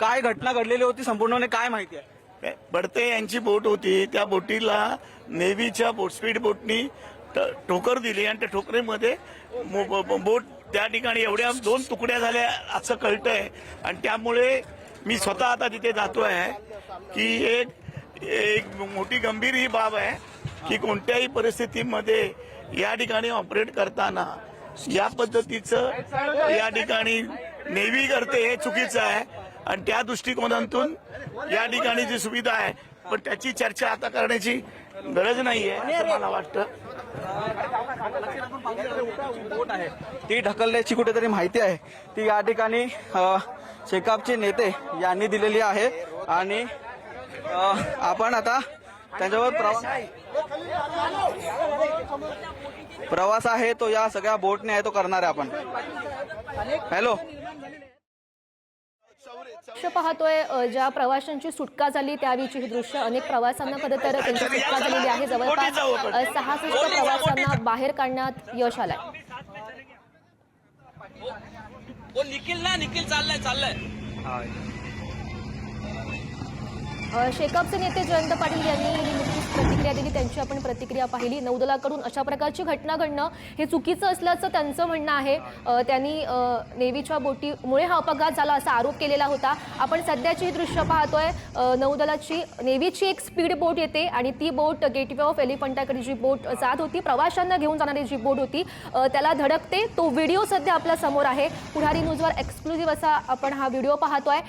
काय घटना घडलेली होती संपूर्णपणे काय माहिती आहे? बडते यांची बोट होती. त्या बोटीला नेव्हीच्या बोट स्पीड बोटनी ट- ठोकर दिली आणि त्या ठोकरीमध्ये बोट त्या ठिकाणी एवढ्या दोन तुकड्या झाल्या असं कळतंय. आणि त्यामुळे मी स्वतः आता तिथे जातो आहे की एक एक मोठी गंभीर ही बाब आहे की कोणत्याही परिस्थितीमध्ये या ठिकाणी ऑपरेट करताना या पद्धतीचं या ठिकाणी नेव्ही करते हे चुकीचं आहे. आणि त्या दृष्टिकोनातून या ठिकाणी जी सुविधा आहे पण त्याची चर्चा आता करण्याची गरज नाहीये असं मला वाटतं. बोट आहे ती ढकलण्याची कुठेतरी माहिती आहे. ती या ठिकाणी शेकापचे नेते यांनी दिलेली आहे. आणि आपण आता त्यांच्यावर प्रवास प्रवास आहे तो या सगळ्या बोटने आहे तो करणार आहे आपण. हॅलो दृश्य पाहतोय ज्या प्रवाशांची सुटका झाली त्यावेळीची ही दृश्य अनेक प्रवाशांना खरं तर त्यांची सुटका झालेली आहे. जवळपास सहासष्ट प्रवाशांना बाहेर काढण्यात यश आलंय. वो निखिल ना निखिल चाललाय चाललाय. शेकापचे नेते जयंत पाटील यांनी ही नुकतीच प्रतिक्रिया दिली त्यांची आपण प्रतिक्रिया पाहिली. नौदलाकडून अशा प्रकारची घटना घडणं हे चुकीचं असल्याचं त्यांचं म्हणणं आहे. त्यांनी नेव्हीच्या बोटीमुळे हा अपघात झाला असा आरोप केलेला होता. आपण सध्याची ही दृश्य पाहतोय. नौदलाची नेव्हीची एक स्पीड बोट येते आणि ती बोट गेटवे ऑफ एलिफंटाकडे जी बोट जात होती प्रवाशांना घेऊन जाणारी जी बोट होती त्याला धडकते. तो व्हिडिओ सध्या आपल्यासमोर आहे. पुढारी न्यूजवर एक्सक्लुझिव्ह असा आपण हा व्हिडिओ पाहतोय.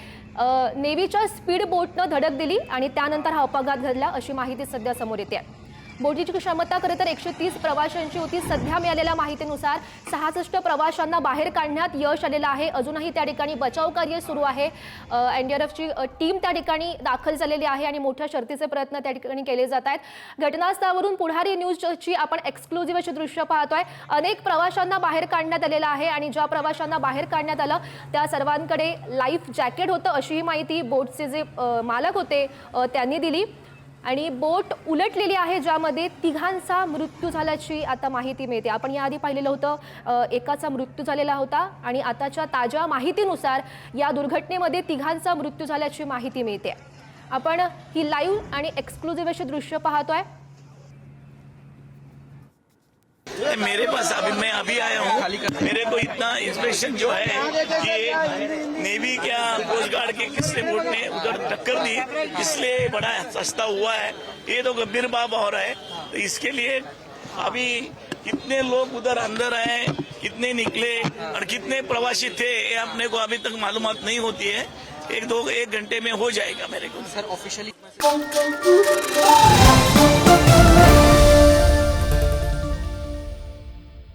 नेव्हीच्या स्पीड बोटनं धडक दिली आणि त्यानंतर हा अपघात घडला अशी माहिती सध्या समोर येते. बोटीची क्षमता खरं तर एकशे तीस प्रवाशांची होती. सध्या मिळालेल्या माहितीनुसार सहासष्ट प्रवाशांना बाहेर काढण्यात यश आलेलं आहे. अजूनही त्या ठिकाणी बचाव कार्य सुरू आहे. एनडीआरएफची टीम त्या ठिकाणी दाखल झालेली आहे आणि मोठ्या शर्तीचे प्रयत्न त्या ठिकाणी केले जात आहेत. घटनास्थळावरून पुढारी न्यूजची आपण एक्सक्लुझिव्ह अशी दृश्य पाहतोय. अनेक प्रवाशांना बाहेर काढण्यात आलेलं आहे आणि ज्या प्रवाशांना बाहेर काढण्यात आलं त्या सर्वांकडे लाईफ जॅकेट होतं अशी ही माहिती बोटचे जे मालक होते त्यांनी दिली. आणि बोट उलटलेली आहे ज्यामध्ये तिघांचा मृत्यू झाल्याची आता माहिती मिळते. आपण याआधी पाहिलेलं होतं एकाचा मृत्यू झालेला होता आणि आताच्या ताज्या माहितीनुसार या दुर्घटनेमध्ये तिघांचा मृत्यू झाल्याची माहिती मिळते. आपण ही लाईव्ह आणि एक्सक्लुझिव्ह अशी दृश्य पाहतोय. मेरे पास अभी, मैं अभी आया हूँ। मेरे को इतना इंस्पेक्शन जो है कि नेवी क्या कोस्ट गार्ड के किसने बोट ने उधर टक्कर दी, इसलिए बड़ा सस्ता हुआ है। ये तो गंभीर बात हो रहा है। तो इसके लिए अभी कितने लोग उधर अंदर आए, कितने निकले और कितने प्रवासी थे, ये अपने को अभी तक मालूम नहीं होती है। एक दो, एक घंटे में हो जाएगा मेरे को। Sir officially